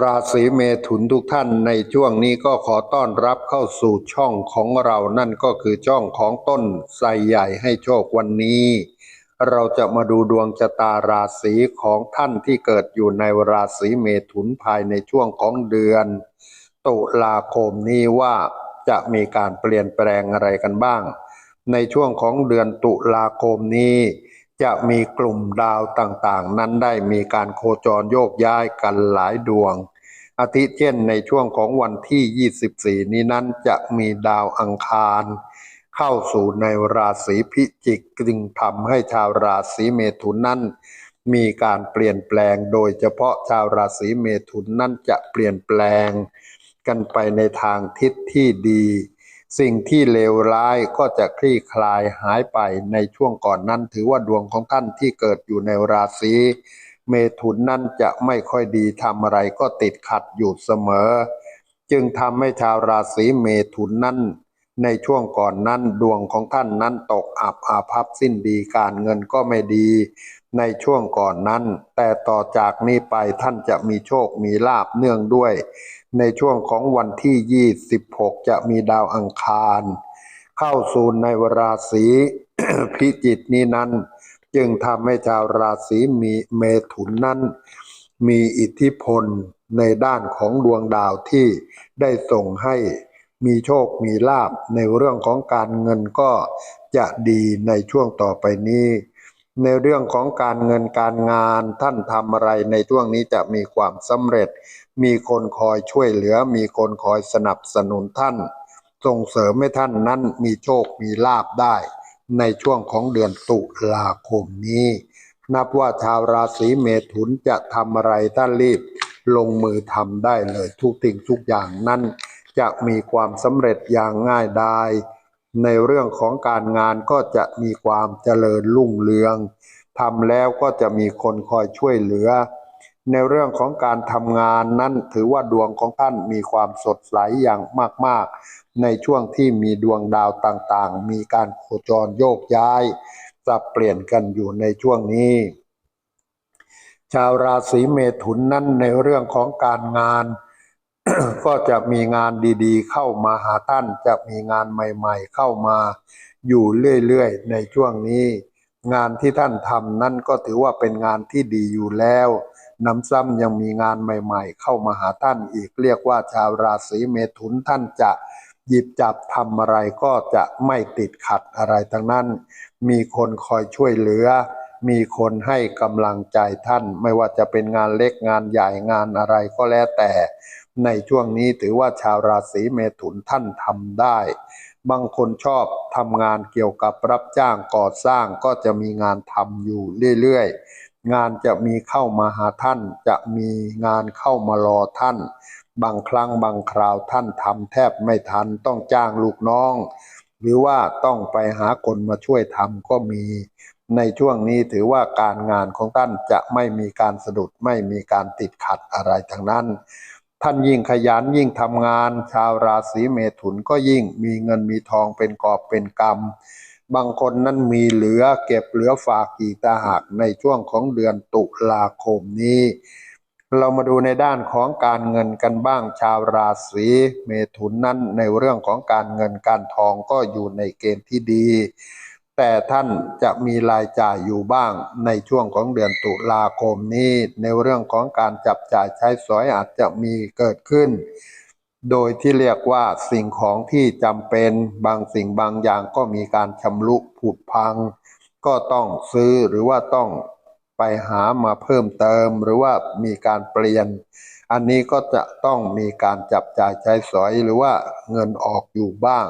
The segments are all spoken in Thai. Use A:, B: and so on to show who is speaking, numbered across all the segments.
A: ราศีเมถุนทุกท่านในช่วงนี้ก็ขอต้อนรับเข้าสู่ช่องของเรานั่นก็คือช่องของต้นไทรใหญ่ให้โชควันนี้ เราจะมาดูดวงชะตาราศีของท่านที่เกิดอยู่ในราศีเมถุนภายในช่วงของเดือน ตุลาคมนี้ว่าจะมีการเปลี่ยนแปลงอะไรกันบ้าง ในช่วงของเดือนตุลาคมนี้ จะมีกลุ่มดาวต่างๆ นั้นได้มีการโคจรโยกย้ายกันหลายดวง อาทิเช่นในช่วงของวันที่ 24 นี้นั้นจะมีดาวอังคาร เข้าสู่ในราศีพิจิกจึงทำให้ชาวราศีเมถุนนั้นมีการเปลี่ยนแปลงโดยเฉพาะชาวราศีเมถุนนั้นจะเปลี่ยนแปลง กันไปในทางทิศที่ดี สิ่งที่เลวร้ายก็จะคลี่คลายหายไปในช่วงก่อนนั้น ถือว่าดวงของท่านที่เกิดอยู่ในราศีเมถุนนั้นจะไม่ค่อยดีทำอะไรก็ติดขัดอยู่เสมอ จึงทำให้ชาวราศีเมถุนนั้น ในช่วงก่อนนั้นดวงของท่านนั้นตกอับอาภัพสิ้นดีการเงินก็ไม่ดี ในช่วงก่อนนั้น แต่ต่อจากนี้ไปท่านจะมีโชคมีลาบเนื่องด้วย ในช่วงของวันที่ 26 จะมีดาวอังคาร เข้าสู่ในราศีพิจิกนี้นั้น จึงทำให้ชาวราศีมีเมถุนนั้น มีอิทธิพลในด้านของดวงดาวที่ได้ส่งให้มีโชคมีลาบในเรื่องของการเงินก็จะดีในช่วงต่อไปนี้ ในเรื่องของการเงินการงานท่านทำอะไรในช่วงนี้จะมีความสำเร็จ มีคนคอยช่วยเหลือ มีคนคอยสนับสนุนท่าน ส่งเสริมให้ท่านนั้นมีโชคมีลาบได้ ในช่วงของเดือนตุลาคมนี้ นับว่าชาวราศีเมถุนจะทำอะไรท่านรีบ ลงมือทำได้เลยทุกสิ่งทุกอย่างนั้น จะมีความสำเร็จอย่างง่ายดาย ในเรื่องของการงานก็จะมีความเจริญรุ่งเรืองทำแล้วก็จะมีคนคอยช่วยเหลือ ในเรื่องของการทำงานนั้นถือว่าดวงของท่านมีความสดใสอย่างมาก ๆ ในช่วงที่มีดวงดาวต่างๆ มีการโคจรโยกย้ายสับเปลี่ยนกันอยู่ในช่วงนี้ ชาวราศีเมถุนนั้นในเรื่องของการงาน ก็จะมีงานดีๆ เข้ามาหาท่านจะมีงานใหม่ ๆ เข้ามาอยู่เรื่อยๆ ในช่วงนี้ งานที่ท่านทำนั่นก็ถือว่าเป็นงานที่ดีอยู่แล้วน้ำซ้ำยังมีงานใหม่ ๆ เข้ามาหาท่านอีกเรียกว่าชาวราศีเมถุนท่านจะหยิบจับทำอะไรก็จะไม่ติดขัดอะไรทั้งนั้น มีคนคอยช่วยเหลือ มีคนให้กำลังใจท่าน ไม่ว่าจะเป็นงานเล็กงานใหญ่งานอะไรก็แล้วแต่ ในช่วงนี้ถือว่าชาวราศีเมถุนท่านทำได้ บางคนชอบทำงานเกี่ยวกับรับจ้างก่อสร้างก็จะมีงานทำอยู่เรื่อยๆ งานจะมีเข้ามาหาท่าน จะมีงานเข้ามารอท่าน บางครั้งบางคราวท่านทำแทบไม่ทันต้องจ้างลูกน้อง หรือว่าต้องไปหาคนมาช่วยทำก็มีในช่วงนี้ถือว่าการงานของท่านจะไม่มีการสะดุดไม่มีการติดขัดอะไรทั้งนั้น ท่านยิ่งขยันยิ่งทำงาน ชาวราศีเมถุนก็ยิ่งมีเงินมีทองเป็นกอบเป็นกำบางคนนั้นมีเหลือเก็บเหลือฝากอีกตาหากในช่วงของเดือนตุลาคมนี้ เรามาดูในด้านของการเงินกันบ้าง ชาวราศีเมถุนนั้นในเรื่องของการเงินการทองก็อยู่ในเกณฑ์ที่ดี แต่ท่านจะมีรายจ่ายอยู่บ้างในช่วงของเดือนตุลาคมนี้ ในเรื่องของการจับจ่ายใช้สอยอาจจะมีเกิดขึ้น โดยที่เรียกว่าสิ่งของที่จำเป็นบางสิ่งบางอย่างก็มีการชำรุผุพัง ก็ต้องซื้อหรือว่าต้องไปหามาเพิ่มเติม หรือว่ามีการเปลี่ยน อันนี้ก็จะต้องมีการจับจ่ายใช้สอยหรือว่าเงินออกอยู่บ้าง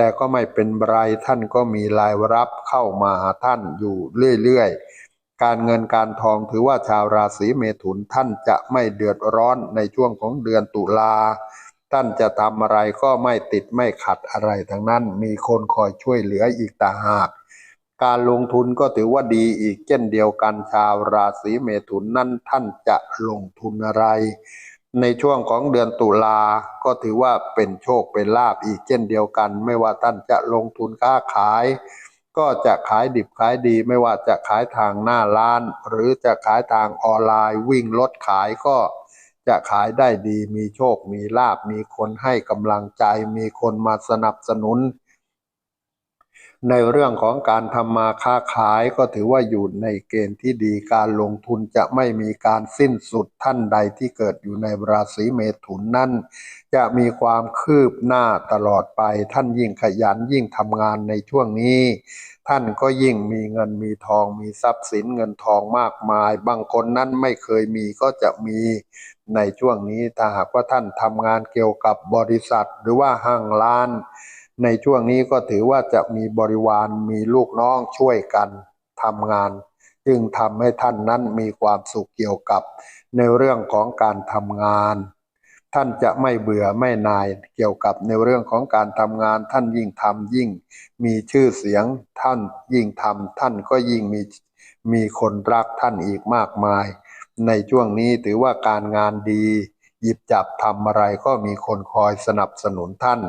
A: แต่ก็ไม่เป็นไรท่านก็มีรายรับเข้ามาหาท่านอยู่เรื่อยๆ การเงินการทองถือว่าชาวราศีเมถุนท่านจะไม่เดือดร้อนในช่วงของเดือนตุลาท่านจะทำอะไรก็ไม่ติดไม่ขัดอะไรทั้งนั้น มีคนคอยช่วยเหลืออีกต่างหาก การลงทุนก็ถือว่าดีอีกเช่นเดียวกันชาวราศีเมถุนนั้นท่านจะลงทุนอะไร ในช่วงของเดือนตุลาก็ถือว่าเป็นโชคเป็นลาบอีกเช่นเดียวกัน ไม่ว่าท่านจะลงทุนค้าขาย ก็จะขายดิบขายดี ไม่ว่าจะขายทางหน้าร้าน หรือจะขายทางออนไลน์วิ่งรถขายก็จะขายได้ดีมีโชคมีลาบมีคนให้กำลังใจ มีคนมาสนับสนุน ในเรื่องของการทำมาค้าขายก็ถือว่าอยู่ในเกณฑ์ที่ดีการลงทุนจะไม่มีการสิ้นสุดท่านใดที่เกิดอยู่ในราศีเมถุนนั้น จะมีความคืบหน้าตลอดไป ท่านยิ่งขยันยิ่งทำงานในช่วงนี้ ท่านก็ยิ่งมีเงินมีทองมีทรัพย์สินเงินทองมากมาย บางคนนั้นไม่เคยมีก็จะมีในช่วงนี้ถ้าหากว่าท่านทำงานเกี่ยวกับบริษัทหรือว่าห้างร้าน ในช่วงนี้ก็ถือว่าจะมีบริวารมีลูกน้องช่วยกันทำงาน จึงทำให้ท่านนั้นมีความสุขเกี่ยวกับ ในเรื่องของการทำงาน ท่านจะไม่เบื่อไม่นายเกี่ยวกับในเรื่องของการทำงาน ท่านยิ่งทำยิ่ง มีชื่อเสียงท่านยิ่งทำท่านก็ยิ่งมีมีคนรักท่านอีกมากมาย ในช่วงนี้ถือว่าการงานดี หยิบจับทำอะไรก็มีคนคอยสนับสนุนท่าน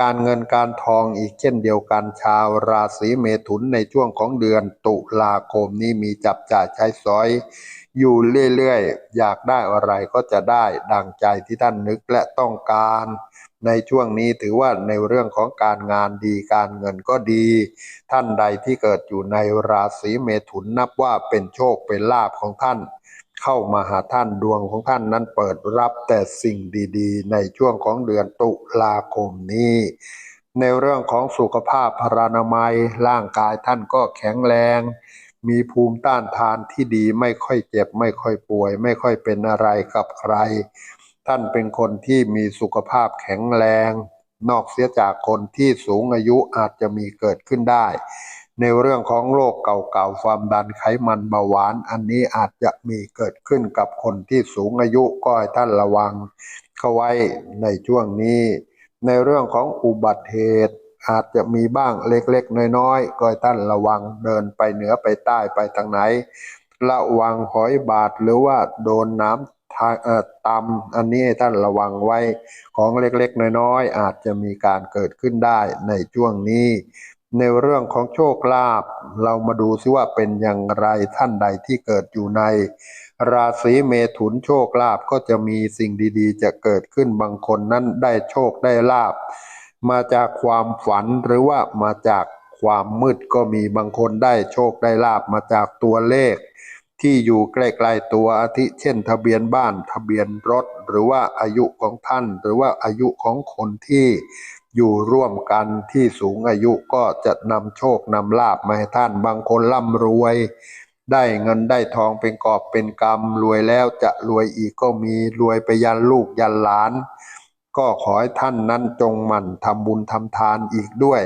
A: การเงินการทองอีกเช่นเดียวกันชาวราศีเมถุนในช่วงของเดือนตุลาคมนี้มีจับจ่ายใช้สอย อยู่เรื่อยๆ อยากได้อะไรก็จะได้ดังใจที่ท่านนึกและต้องการ ในช่วงนี้ถือว่าในเรื่องของการงานดีการเงินก็ดี ท่านใดที่เกิดอยู่ในราศีเมถุนนับว่าเป็นโชคเป็นลาภของท่าน เข้ามาหาท่านดวงของท่านนั้นเปิดรับแต่สิ่งดีๆ ในช่วงของเดือนตุลาคมนี้ ในเรื่องของสุขภาพพรานามัย ร่างกายท่านก็แข็งแรง มีภูมิต้านทานที่ดีไม่ค่อยเจ็บ ไม่ค่อยป่วย ไม่ค่อยเป็นอะไรกับใคร ท่านเป็นคนที่มีสุขภาพแข็งแรง นอกเสียจากคนที่สูงอายุอาจจะมีเกิดขึ้นได้ ในเรื่องของโรคเก่าๆ ความดันไขมันเบาหวาน อันนี้อาจจะมีเกิดขึ้นกับคนที่สูงอายุก็ให้ท่านระวังเข้าไว้ในช่วงนี้ ในเรื่องของอุบัติเหตุ อาจจะมีบ้างเล็กๆ น้อยๆ ก็ให้ท่านระวังเดินไปเหนือไปใต้ไปทางไหน ระวังหอยบาดหรือว่าโดนน้ำทางเอ่อตำอันนี้ให้ท่านระวังไว้ของเล็กๆ น้อยๆ อาจจะมีการเกิดขึ้นได้ในช่วงนี้ ในเรื่องของโชคลาภเรามาดูซิว่าเป็นอย่างไรท่านใดที่เกิดอยู่ใน ราศีเมถุนโชคลาภก็จะมีสิ่งดีๆ จะเกิดขึ้นบางคนนั้นได้โชคได้ลาภมาจากความฝันหรือว่ามาจากความมืดก็มีบางคนได้โชคได้ลาภมาจากตัวเลข ที่อยู่ใกล้ๆตัวอาทิเช่น ทะเบียนบ้านทะเบียนรถ หรือว่าอายุของท่าน หรือว่าอายุของคนที่ อยู่ร่วมกันที่สูงอายุก็จะนำโชคนำลาภมาให้ท่านบางคนร่ำรวย ได้เงินได้ทองเป็นกอบเป็นกำรวยแล้วจะรวยอีกก็มีรวยไปยันลูกยันหลาน ก็ขอให้ท่านนั้นจงหมั่นทำบุญทำทานอีกด้วย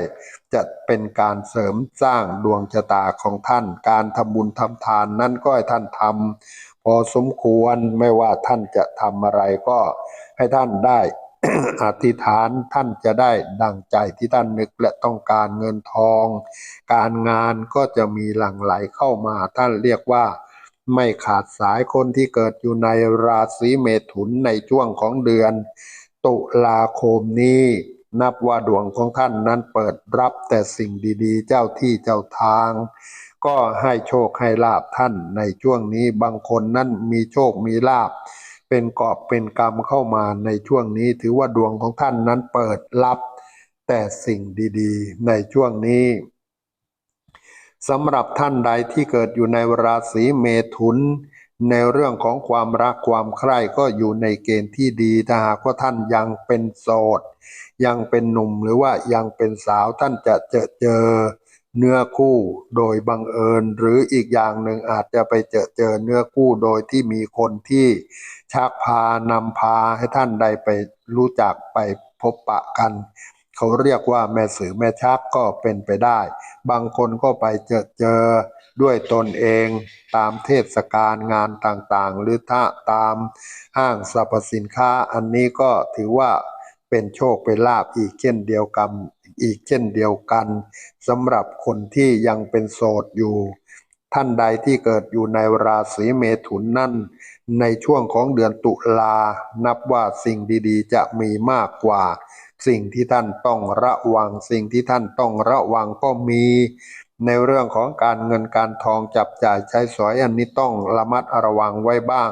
A: จะเป็นการเสริมสร้างดวงชะตาของท่าน การทำบุญทำทานนั้นก็ให้ท่านทำพอสมควรไม่ว่าท่านจะทำอะไรก็ให้ท่านได้ อธิษฐานท่านจะได้ดังใจที่ท่านนึกและต้องการเงินทอง การงานก็จะมีหลั่งไหลเข้ามาท่านเรียกว่า ไม่ขาดสายคนที่เกิดอยู่ในราศีเมถุนในช่วงของเดือน ตุลาคมนี้นับว่าดวงของท่านนั้นเปิดรับแต่สิ่งดีๆ เจ้าที่เจ้าทาง ก็ให้โชคให้ลาบท่านในช่วงนี้บางคนนั้นมีโชคมีลาบ เป็นกอบเป็นกรรมเข้ามาในช่วงนี้ ถือว่าดวงของท่านนั้นเปิดรับ แต่สิ่งดีๆ ในช่วงนี้สำหรับท่านใดที่เกิดอยู่ในราศีเมถุน ในเรื่องของความรักความใคร่ก็อยู่ในเกณฑ์ที่ดีถ้าหากว่าท่านยังเป็นโสด ยังเป็นหนุ่มหรือว่ายังเป็นสาวท่านจะเจอเจอ เนื้อคู่โดยบังเอิญ หรืออีกอย่างหนึ่งอาจจะไปเจอเจอเนื้อคู่โดยที่มีคนที่ชักพานำพาให้ท่านใดไปรู้จักไปพบปะกัน เขาเรียกว่าแม่สื่อแม่ชักก็เป็นไปได้ บางคนก็ไปเจอเจอด้วยตนเองตามเทศกาลงานต่างๆ หรือถ้าตามห้างสรรพสินค้าอันนี้ก็ถือว่าเป็นโชคเป็นลาภอีกเช่นเดียวกัน อีกเช่นเดียวกันสำหรับคนที่ยังเป็นโสดอยู่ ท่านใดที่เกิดอยู่ในราศีเมถุนนั่น ในช่วงของเดือนตุลา นับว่าสิ่งดีๆ จะมีมากกว่า สิ่งที่ท่านต้องระวัง สิ่งที่ท่านต้องระวังก็มี ในเรื่องของการเงินการทองจับจ่ายใช้สอยอันนี้ต้องระมัดระวังไว้บ้าง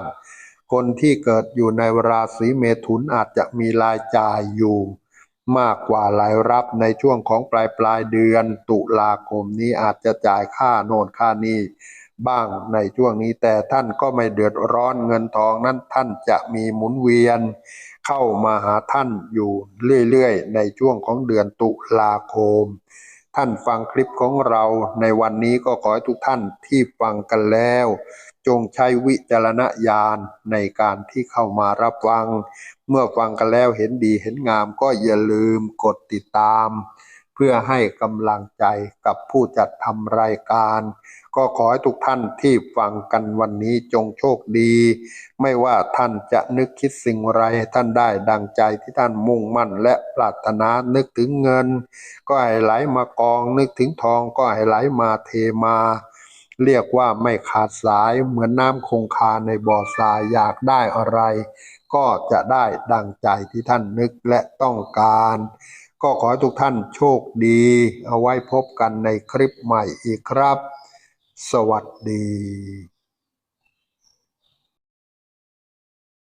A: คนที่เกิดอยู่ในราศีเมถุนอาจจะมีรายจ่ายอยู่ มากกว่ารายรับในช่วงของปลายปลายเดือน ตุลาคมนี้อาจจะจ่ายค่าโน่นค่านี้บ้างในช่วงนี้แต่ท่านก็ไม่เดือดร้อนเงินทองนั้นท่านจะมีหมุนเวียน เข้ามาหาท่านอยู่เรื่อยๆ ในช่วงของเดือนตุลาคม ท่านฟังคลิปของเราในวันนี้ก็ขอให้ทุกท่านที่ฟังกันแล้ว จงใช้วิจารณญาณในการที่เข้ามารับฟัง เมื่อฟังกันแล้วเห็นดีเห็นงามก็อย่าลืมกดติดตาม เพื่อให้กำลังใจกับผู้จัดทำรายการ ก็ขอให้ทุกท่านที่ฟังกันวันนี้จงโชคดี ไม่ว่าท่านจะนึกคิดสิ่งไรท่านได้ดังใจที่ท่านมุ่งมั่นและปรารถนานึกถึงเงิน ก็ให้ไหลมากองนึกถึงทองก็ให้ไหลมาเทมา เรียกว่าไม่ขาดสายเหมือนน้ำคงคาในบ่อทรายอยากได้อะไร ก็จะได้ดังใจที่ท่านนึกและต้องการ ก็ขอให้ทุกท่านโชคดี เอาไว้พบกันในคลิปใหม่อีกครับ สวัสดี